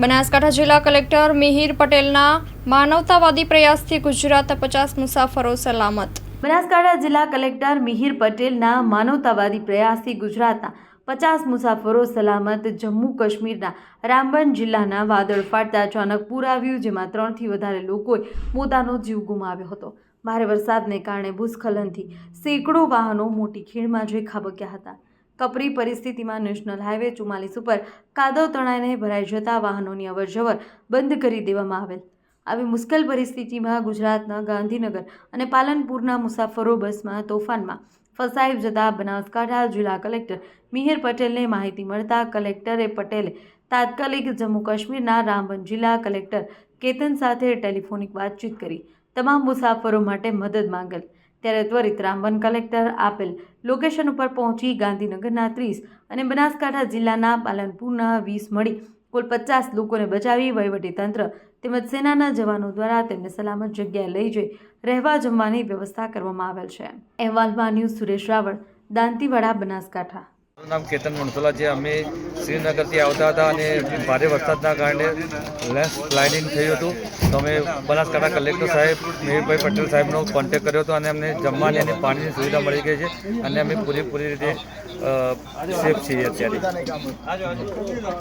બનાસકાંઠા જિલ્લા કલેક્ટર મિહિર પટેલના માનવતાવાદી પ્રયાસથી ગુજરાત પચાસ મુસાફરો સલામત. બનાસકાંઠા જિલ્લા કલેક્ટર મિહિર પટેલના માનવતાવાદી પ્રયાસથી ગુજરાતના પચાસ મુસાફરો સલામત, જમ્મુ કાશ્મીરના રામબન જિલ્લાના વાદળ ફાટતા અચાનક પૂર આવ્યું, જેમાં ત્રણથી વધારે લોકોએ પોતાનો જીવ ગુમાવ્યો હતો. ભારે વરસાદને કારણે ભૂસ્ખલનથી સેંકડો વાહનો મોટી ખીણમાં જઈ ખાબક્યા હતા. કપરી પરિસ્થિતિમાં નેશનલ હાઈવે ચુમ્માલીસ ઉપર કાદવ તણાઈને ભરાઈ જતા વાહનોની અવરજવર બંધ કરી દેવામાં આવેલ. આવી મુશ્કેલ પરિસ્થિતિમાં ગુજરાતના ગાંધીનગર અને પાલનપુરના મુસાફરો બસમાં તોફાનમાં ફસાઈ જતા બનાસકાંઠા જિલ્લા કલેક્ટર મિહિર પટેલને માહિતી મળતા કલેક્ટરે પટેલે તાત્કાલિક જમ્મુ કાશ્મીરના રામબન જિલ્લા કલેક્ટર કેતન સાથે ટેલિફોનિક વાતચીત કરી. તમામ મુસાફરો માટે મદદ માંગેલ. ત્યારે ત્વરિત રામબન કલેક્ટર આપેલ લોકેશન ઉપર પહોંચી ગાંધીનગરના ત્રીસ અને બનાસકાંઠા જિલ્લાના પાલનપુરના વીસ મળી. કુલ પચાસ લોકોને બચાવી વહીવટીતંત્ર તેમજ સેનાના જવાનો દ્વારા તેમને સલામત જગ્યાએ લઈ જઈ રહેવા જમવાની વ્યવસ્થા કરવામાં આવેલ છે. અહેવાલમાં ન્યૂઝ સુરેશ રાવળ, દાંતીવાડા, બનાસકાંઠા. નામ કેતન મણસોલા છે. અમે શ્રીનગરથી આવતા હતા અને ભારે વરસાદના કારણે લેન્ડ સ્લાઇડિંગ થયું હતું. તો અમે બનાસકાંઠા કલેક્ટર સાહેબ મેહરભાઈ પટેલ સાહેબનો કોન્ટેક્ટ કર્યો હતો અને અમને જમવાની અને પાણીની સુવિધા મળી ગઈ છે અને અમે પૂરેપૂરી રીતે સેફ છીએ અત્યારે.